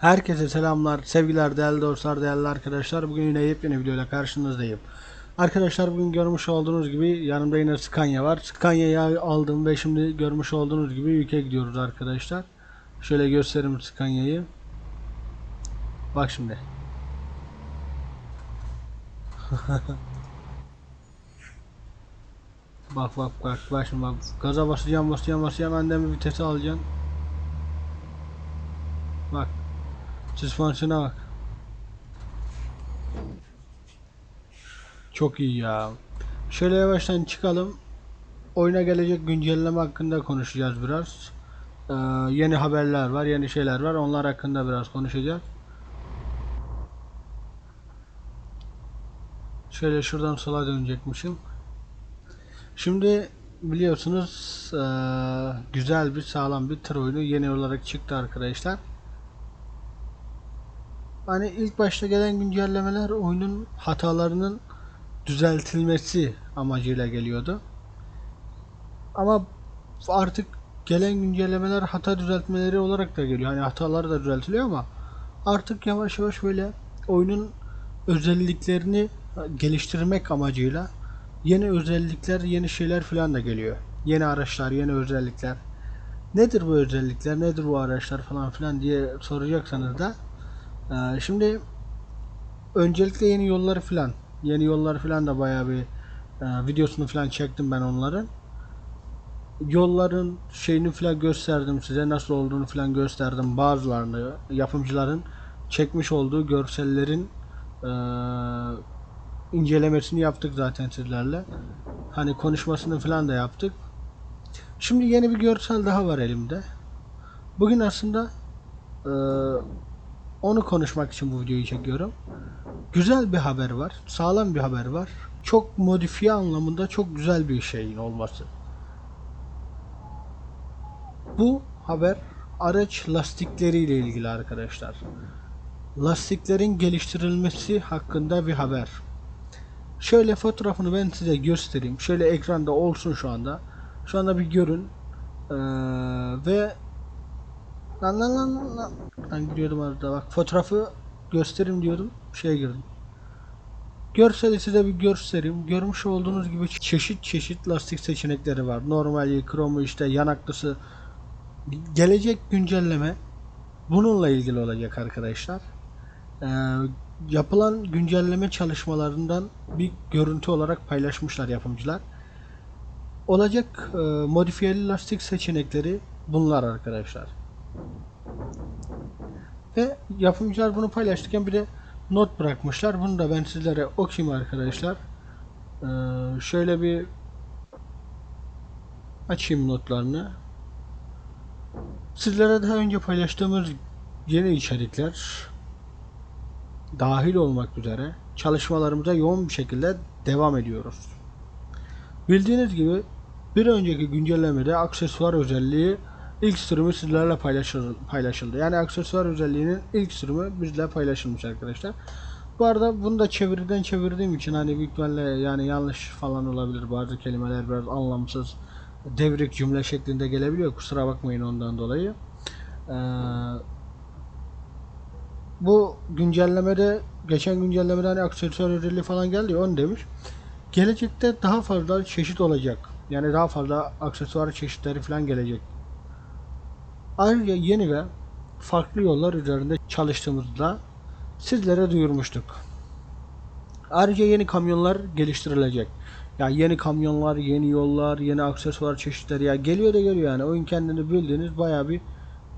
Herkese selamlar, sevgiler, değerli dostlar, değerli arkadaşlar. Bugün yine yepyeni videoyla karşınızdayım. Arkadaşlar bugün görmüş olduğunuz gibi yanımda yine Scania var. Scania'yı aldım ve şimdi görmüş olduğunuz gibi yüke gidiyoruz arkadaşlar. Şöyle göstereyim Scania'yı. Bak şimdi. bak bak bak bak şimdi bak. Gaza basacağım basacağım basacağım bir vitesi alacaksın. Bak. Süspansiyona bak. Çok iyi ya. Şöyle yavaştan çıkalım. Oyuna gelecek güncelleme hakkında konuşacağız biraz. Ee, yeni haberler var, yeni şeyler var. Onlar hakkında biraz konuşacağız. Şöyle şuradan sola dönecekmişim. Şimdi biliyorsunuz eee, güzel bir sağlam bir tır oyunu yeni olarak çıktı arkadaşlar. Hani ilk başta gelen güncellemeler oyunun hatalarının düzeltilmesi amacıyla geliyordu. Ama artık gelen güncellemeler hata düzeltmeleri olarak da geliyor. Hani hatalar da düzeltiliyor ama artık yavaş yavaş böyle oyunun özelliklerini geliştirmek amacıyla yeni özellikler, yeni şeyler falan da geliyor. Yeni araçlar, yeni özellikler. Nedir bu özellikler, nedir bu araçlar falan filan diye soracaksanız da ee, şimdi öncelikle yeni yolları filan yeni yollar filan da bayağı bir e, videosunu filan çektim ben onların. Yolların şeyini filan gösterdim size nasıl olduğunu filan gösterdim. Bazılarını yapımcıların çekmiş olduğu görsellerin e, incelemesini yaptık zaten sizlerle. Hani konuşmasını filan da yaptık. Şimdi yeni bir görsel daha var elimde. Bugün aslında e, onu konuşmak için bu videoyu çekiyorum. Güzel bir haber var. Sağlam bir haber var. Çok modifiye anlamında çok güzel bir şeyin olması. Bu haber araç lastikleriyle ilgili arkadaşlar. Lastiklerin geliştirilmesi hakkında bir haber. Şöyle fotoğrafını ben size göstereyim. Şöyle ekranda olsun şu anda. Şu anda bir görün. Ee, ve Lan lan lan lan. Ben giriyordum arada bak fotoğrafı göstereyim diyordum şeye girdim. Görseli size bir göstereyim. Görmüş olduğunuz gibi çeşit çeşit lastik seçenekleri var. Normali, kromu işte yanaklısı. Gelecek güncelleme bununla ilgili olacak arkadaşlar. Ee, yapılan güncelleme çalışmalarından bir görüntü olarak paylaşmışlar yapımcılar. Olacak e, modifiyeli lastik seçenekleri bunlar arkadaşlar. Yapımcılar bunu paylaşırken bir de not bırakmışlar. Bunu da ben sizlere okuyayım arkadaşlar. Ee, şöyle bir açayım notlarını. Sizlere daha önce paylaştığımız yeni içerikler dahil olmak üzere çalışmalarımıza yoğun bir şekilde devam ediyoruz. Bildiğiniz gibi bir önceki güncellemede aksesuar özelliği ilk sürümü sizlerle paylaşıldı. Yani aksesuar özelliğinin ilk sürümü bizle paylaşılmış arkadaşlar. Bu arada bunu da çeviriden çevirdiğim için hani büyük yani yanlış falan olabilir. Bazı kelimeler biraz anlamsız devrik cümle şeklinde gelebiliyor. Kusura bakmayın ondan dolayı. Ee, bu güncellemede geçen güncellemede hani aksesuar özelliği falan geldi ya, onu demiş. Gelecekte daha fazla çeşit olacak. Yani daha fazla aksesuar çeşitleri falan gelecek. Ayrıca yeni ve farklı yollar üzerinde çalıştığımızda sizlere duyurmuştuk. Ayrıca yeni kamyonlar geliştirilecek. Ya yeni kamyonlar, yeni yollar, yeni aksesuar çeşitleri ya geliyor da geliyor yani. Oyun kendini bildiğiniz bayağı bir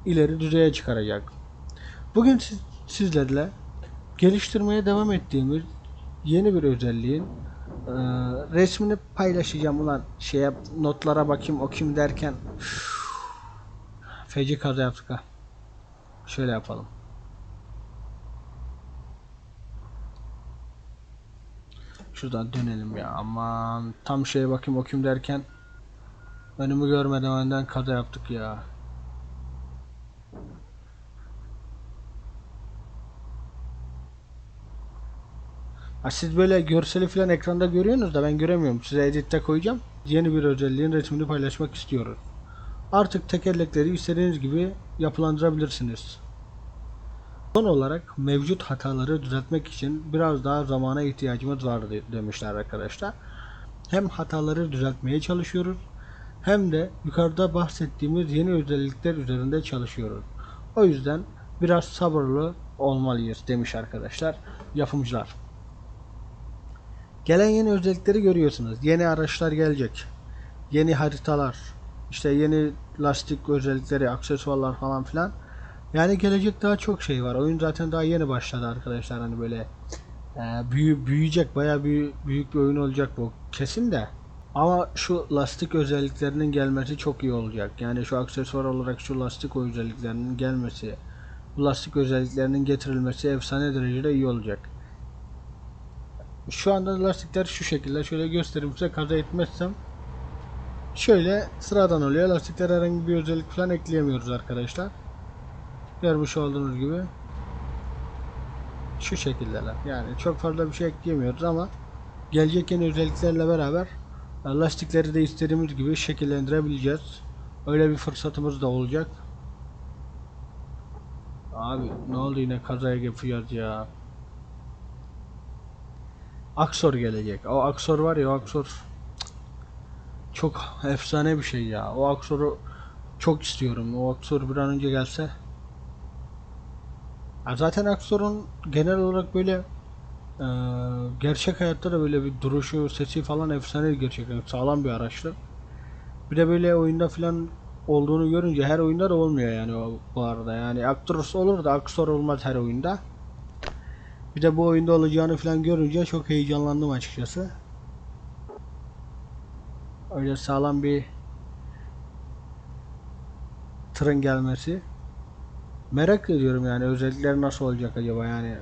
ileri düzeye çıkaracak. Bugün siz, sizlerle geliştirmeye devam ettiğimiz yeni bir özelliğin e, resmini paylaşacağım ulan şeye notlara bakayım okuyayım derken Feci kaza yaptık ha. Şöyle yapalım. Şuradan dönelim ya aman tam şeye bakayım okuyayım derken önümü görmeden önden kaza yaptık ya. Ha siz böyle görseli falan ekranda görüyorsunuz da ben göremiyorum. Size editte koyacağım. Yeni bir özelliğin resmini paylaşmak istiyoruz. Artık tekerlekleri istediğiniz gibi yapılandırabilirsiniz. Son olarak mevcut hataları düzeltmek için biraz daha zamana ihtiyacımız var de- demişler arkadaşlar. Hem hataları düzeltmeye çalışıyoruz hem de yukarıda bahsettiğimiz yeni özellikler üzerinde çalışıyoruz. O yüzden biraz sabırlı olmalıyız demiş arkadaşlar yapımcılar. Gelen yeni özellikleri görüyorsunuz. Yeni araçlar gelecek. Yeni haritalar, işte yeni lastik özellikleri, aksesuarlar falan filan. Yani gelecek daha çok şey var. Oyun zaten daha yeni başladı arkadaşlar. Hani böyle e, büyü, büyüyecek, bayağı büyük, büyük bir oyun olacak bu. Kesin de. Ama şu lastik özelliklerinin gelmesi çok iyi olacak. Yani şu aksesuar olarak şu lastik özelliklerinin gelmesi, bu lastik özelliklerinin getirilmesi efsane derecede iyi olacak. Şu anda lastikler şu şekilde. Şöyle göstereyim size kaza etmezsem. Şöyle sıradan oluyor. Lastikler herhangi bir özellik falan ekleyemiyoruz arkadaşlar. Görmüş olduğunuz gibi. Şu şekildeler. Yani çok fazla bir şey ekleyemiyoruz ama gelecek yeni özelliklerle beraber e, lastikleri de istediğimiz gibi şekillendirebileceğiz. Öyle bir fırsatımız da olacak. Abi ne oldu yine kazaya yapacağız ya. Aksor gelecek. O Aksor var ya o Aksor çok efsane bir şey ya. O Aksor'u çok istiyorum. O Aksor bir an önce gelse. Ya zaten Aksor'un genel olarak böyle e, gerçek hayatta da böyle bir duruşu, sesi falan efsane gerçekten sağlam bir araçtır. Bir de böyle oyunda falan olduğunu görünce her oyunda da olmuyor yani o, bu arada. Yani Actros olur da Aksor olmaz her oyunda. Bir de bu oyunda olacağını falan görünce çok heyecanlandım açıkçası. Öyle sağlam bir tırın gelmesi. Merak ediyorum yani özellikleri nasıl olacak acaba yani.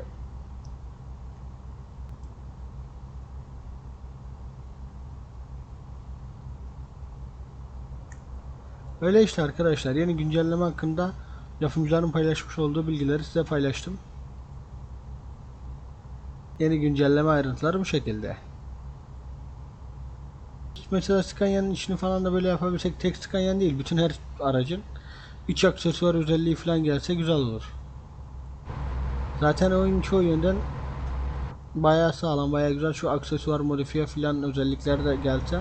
Öyle işte arkadaşlar yeni güncelleme hakkında yapımcıların paylaşmış olduğu bilgileri size paylaştım. Yeni güncelleme ayrıntıları bu şekilde. Mesela Scania'nın içini falan da böyle yapabilsek tek Scania değil bütün her aracın iç aksesuar özelliği falan gelse güzel olur. Zaten oyun çoğu yönden bayağı sağlam bayağı güzel şu aksesuar modifiye falan özellikler de gelse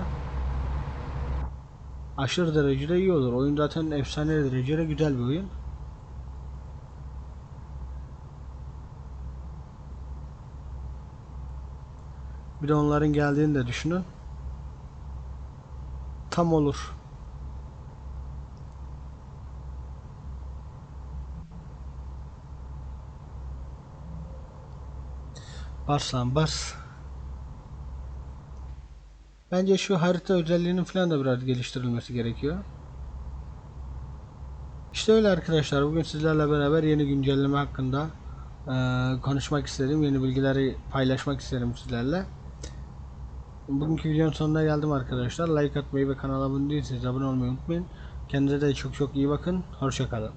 aşırı derecede iyi olur. Oyun zaten efsane derecede güzel bir oyun. Bir de onların geldiğini de düşünün. Tam olur. Bas lan bas. Bence şu harita özelliğinin falan da biraz geliştirilmesi gerekiyor. İşte öyle arkadaşlar. Bugün sizlerle beraber yeni güncelleme hakkında eee, konuşmak istedim. Yeni bilgileri paylaşmak isterim sizlerle. Bugünkü videonun sonuna geldim arkadaşlar. Like atmayı ve kanala abone değilseniz abone olmayı unutmayın. Kendinize de çok çok iyi bakın. Hoşçakalın.